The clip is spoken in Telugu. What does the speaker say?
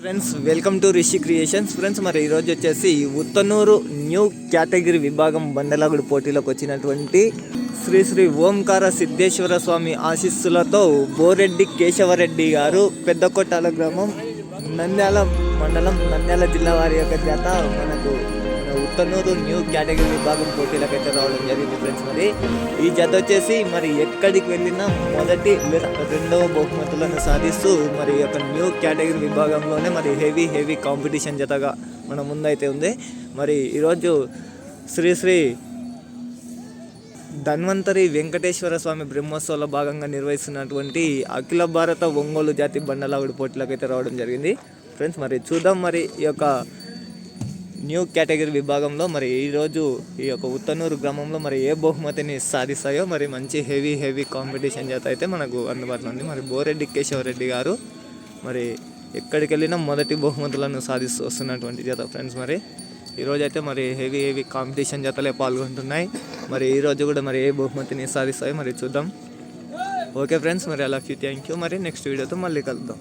Friends welcome to Rishi creations friends మరి ఈరోజు వచ్చేసి ఉత్తనూరు న్యూ కేటగిరీ విభాగం బండలాగుడి పోటీలోకి వచ్చినటువంటి శ్రీ శ్రీ ఓంకార సిద్ధేశ్వర స్వామి ఆశీస్సులతో బోరెడ్డి కేశవరెడ్డి గారు పెద్ద కొట్టాల గ్రామం నంద్యాల మండలం నంద్యాల జిల్లా వారి యొక్క జత మనకు మన న్యూ కేటగిరీ విభాగం పోటీలకు అయితే రావడం జరిగింది ఫ్రెండ్స్ మరి. ఈ జత వచ్చేసి మరి ఎక్కడికి వెళ్ళినా మొదటి రెండవ బహుమతులను సాధిస్తూ మరి ఈ యొక్క న్యూ కేటగిరీ విభాగంలోనే మరి హెవీ హెవీ కాంపిటీషన్ జతగా మన ముందైతే ఉంది. మరి ఈరోజు శ్రీ శ్రీ ధన్వంతరి వెంకటేశ్వర స్వామి బ్రహ్మోత్సవంలో భాగంగా నిర్వహిస్తున్నటువంటి అఖిల భారత ఒంగోలు జాతి బండలావుడి పోటీలకు అయితే రావడం జరిగింది. ఫ్రెండ్స్ మరి చూద్దాం మరి ఈ యొక్క న్యూ కేటగిరీ విభాగంలో మరి ఈరోజు ఈ యొక్క ఉత్తనూరు గ్రామంలో మరి ఏ బహుమతిని సాధిస్తాయో మరి మంచి హెవీ హెవీ కాంపిటీషన్ చేత అయితే మనకు అందుబాటులో ఉంది. మరి బోరెడ్డి కేశవరెడ్డి గారు మరి ఎక్కడికి వెళ్ళినా మొదటి బహుమతులను సాధిస్తూ వస్తున్నటువంటి జత ఫ్రెండ్స్ మరి. ఈరోజు అయితే మరి హెవీ హెవీ కాంపిటీషన్ జతలే పాల్గొంటున్నాయి. మరి ఈ రోజు కూడా మరి ఏ బహుమతిని సాధిస్తాయో మరి చూద్దాం. ఓకే ఫ్రెండ్స్ మరి అలా. థ్యాంక్ యూ మరి నెక్స్ట్ వీడియోతో మళ్ళీ కలుద్దాం.